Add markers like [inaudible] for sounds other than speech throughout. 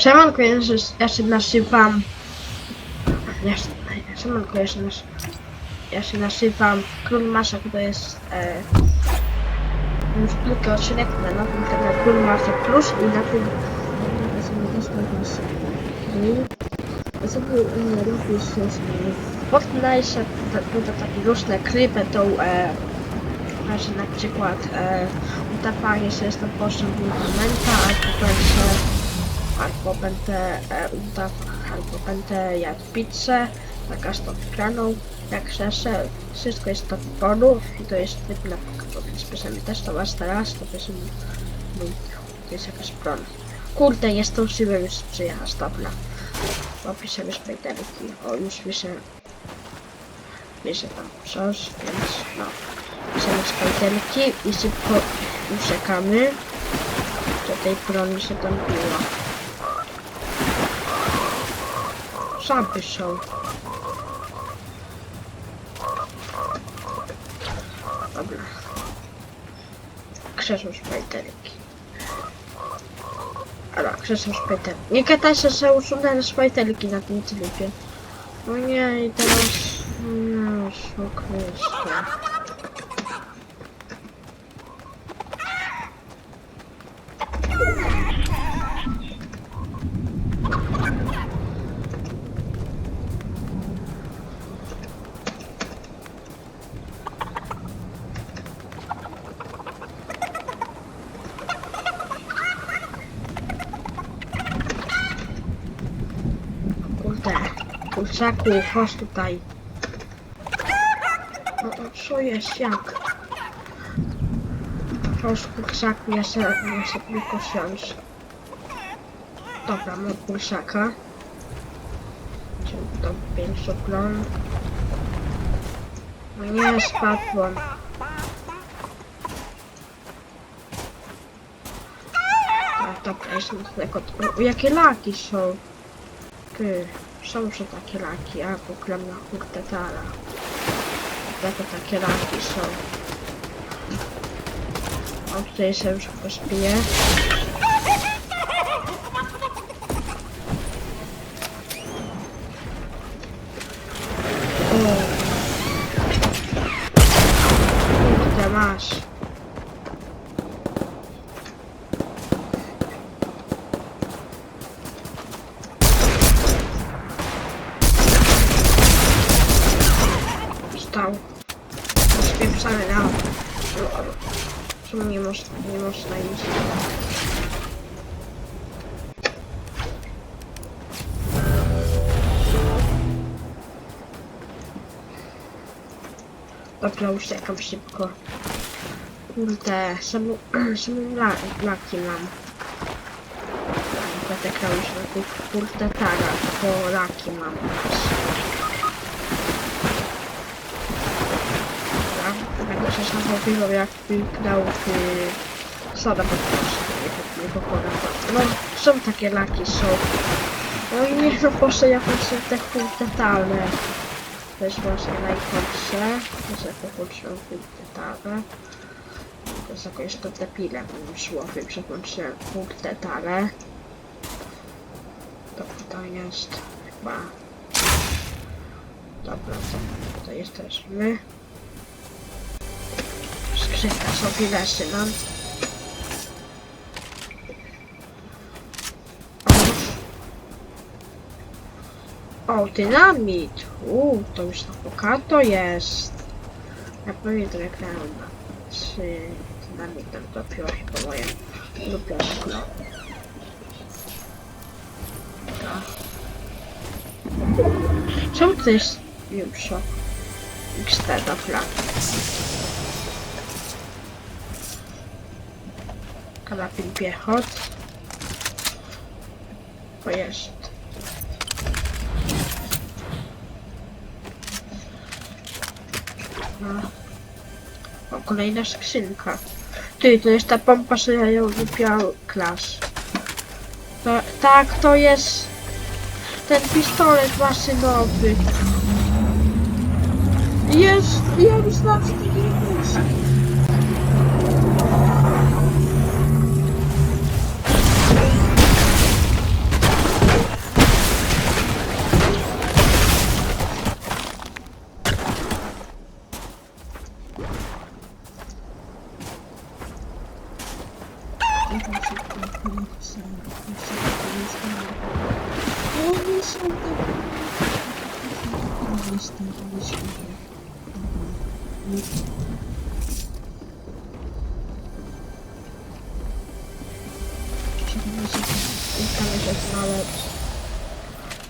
Siemanko, ja się, ja się nazywam... Ja się, siemanko, ja się, naz- ja się nazywam Król Maszek, to jest... E, już drugi odcinek na nowym kanale Król Maszek Plus i na tym... Ja sobie też. Ja sobie się z Fortnite, to takie różne krypy, tą... E, na przykład e, udawanie się jestem poszczególnego momenta, albo będzie albo będę e, udawał, albo będę jadł pizzę na każdą wygraną, jak szersze, wszystko jest do wyboru i to jest typ na więc piszemy też to was teraz, to piszemy mój, to jest jakaś broń. Kurde, nie zdążyłem już przyjechać, dobra. Bo piszemy szpejterki, o już piszę, piszę tam coś, więc no. Piszemy szpejterki i szybko uciekamy. Do tej broni się tam biła. Żaby są. Dobra. Krzesło szpajterki. Dobra, krzesło szpajterki. Nie gadaj się, że usunęli szpajterki na tym trybie. No nie, i teraz... No, szukliście. Kurde, kurczaku, chodź tutaj. No co jest, jak? Chodź, kurczaku, ja się, ja się tylko siąść. Dobra, mam kurczaka. Ciąg do większy plon. No nie, spadłem. Dobra, jestem tylko... Jakie laki są? Ty, są że takie laki, a kuklam na hurtetara. Dlaczego takie laki są? O, tutaj się już pośpiję. O. Na... Czemu nie można, nie można iść? Dobra, uciekam szybko. Kurde, samą la, laki mam. Grał już na tych kurde tara, bo laki mam. Dobra, się zachowywał jakby grał w Soda po prostu, nie pokora. No, są takie laki, są. No i nie, no proszę, jakieś są te kurde talne. To jest właśnie najgorsze, że połączyłem punkt detale. To jest jakoś to depile, bym słowy przełączyłem punkt detale. To tutaj jest chyba... Dobra, to tutaj jesteśmy. Skrzynka sobie leży nam. O, dynamit! Uuu, to już na bogato jest. Ja pamiętam jak grałem na trzy dynamitem, to piła chyba moje ulubione klony. Dobra. Czemu to jest już XT, dobra. Karabin piechot. To jest. No. O, kolejna skrzynka. Ty, to jest ta pompa, że ja ją wypiał klas. To, tak, to jest ten pistolet maszynowy. Jest, ja myślałam, że to nie.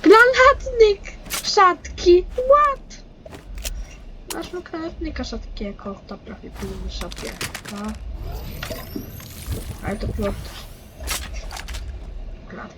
Granatnik! Szatki! What? Masz mu granatnika szatkiego, to prawie pilny sobie. No. Ale to plot. Granat.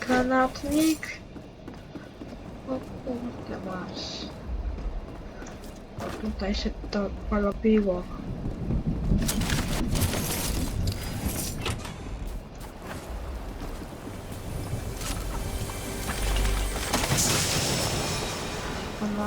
Granatnik. O kurde masz. Tutaj się to porobiło.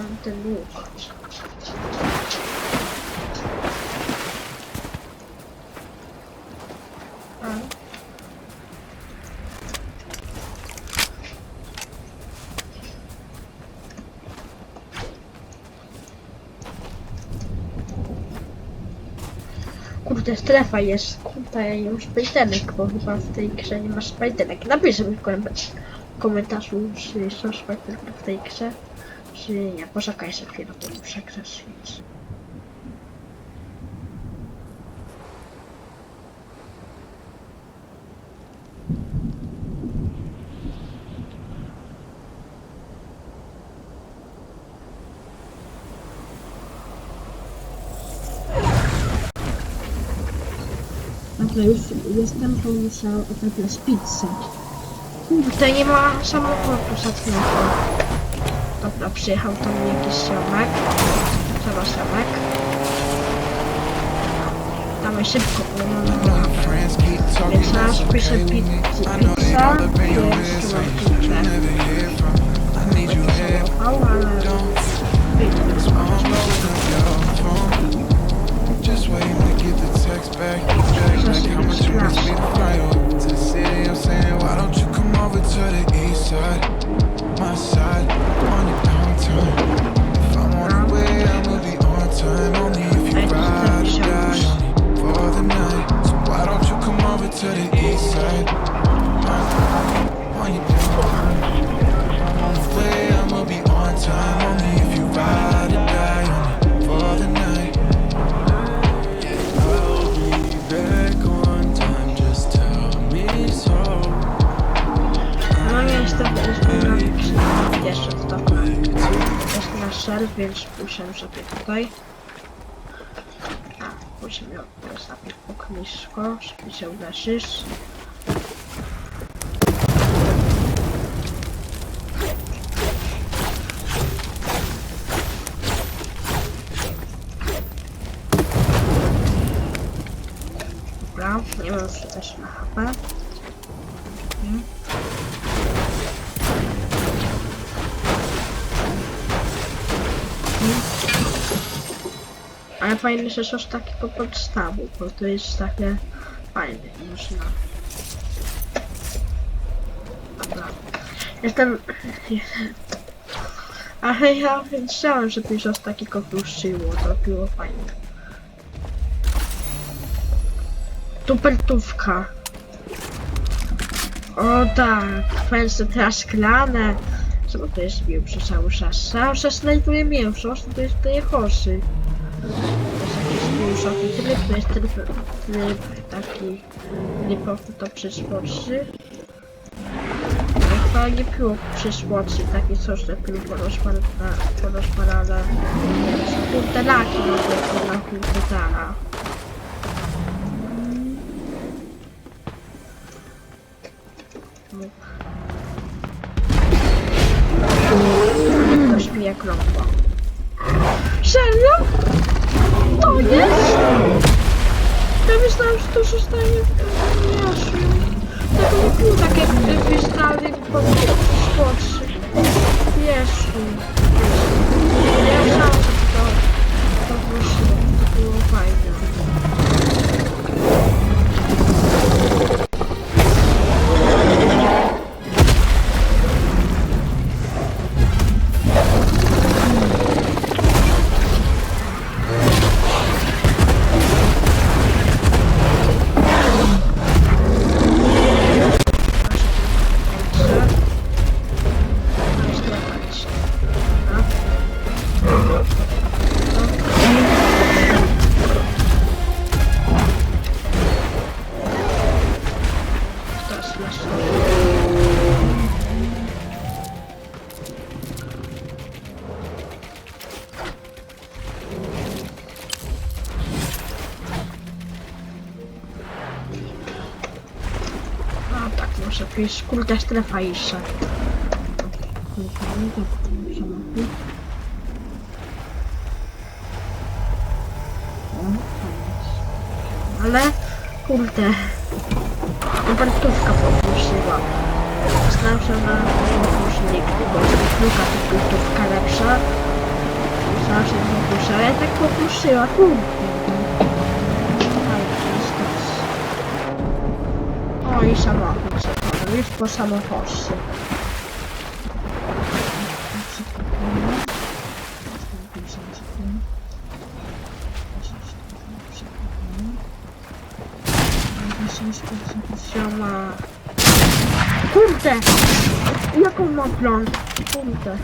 Mam ten łuk. Kurde, strefa jest. Kurde, mam szpajtenek, bo chyba w tej grze nie ma szpajtenek. Napiszę mi w komentarzu, czy są szpajtenki w tej grze, czy nie. Poczekaj sobie chwilę, bo muszę grać więc. A to już jestem, to muszę odebrać pizzę. Tutaj nie ma samochodu żadnego. Dobra, przyjechał tam jakiś siomek. Trzeba siomek. Damy szybko, bo mamy friends keep talking, Więc with me. pizza, pizza, certain you pizzę. Samochód, ale. Just waiting to get the text back. Back like how much you to fly over to więc puszę sobie tutaj. A, musimy sobie oknisko, żeby się uderzysz. Dobra, nie mam już też na HP. Ale fajne, że są takie po podstawu, bo to jest takie fajne, można. Dobra. Jestem... [laughs] Ale ja chciałem, żeby już z takiego ruszyło, to było fajne. Tupertówka. O tak, pensy teraz szklane. Co to jest mięso cały czas? Cały czas znajduje mięso, to jest. To jakiś mięsowy tryb, to jest tryb, taki typowy do przyszłości. Chyba nie było przyszłości, takie coś, że porozpalane, porozpalane komputeraki na na komputera. Ktoś pije krągło. Serio? To? Ja myślałem, że to zostanie w Jezu. Tego nie było takie wystawek po sportszy. Jezu. Ja myślałem, że Może jakieś kurde strefa jeszcze. Ale kurde. Kopertówka poprosiła. Znam się na już nigdy, bo jest druga kopertówka lepsza. Myślałam, że nie poproszę, ale tak poprosiła, kurde. I samochód już po samochodzie. Sioma. Kurde! Jaką ma plan? Kurde.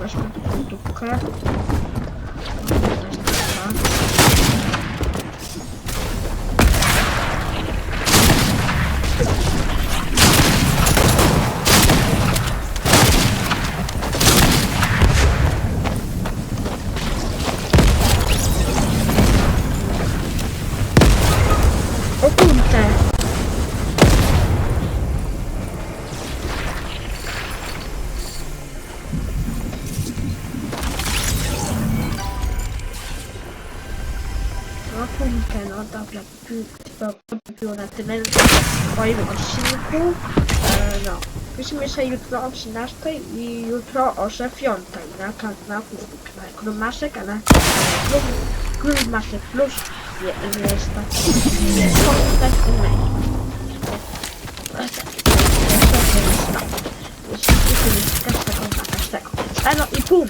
Weźmy tu dupkę. To, to by było na tyle w moim odcinku. E, no, widzimy się jutro o 13 i jutro o 5 na kanale na Krumaszek, a na Krumaszek Plus je- tak. Jest tak Jeśli każdego na każdego. A no i pum!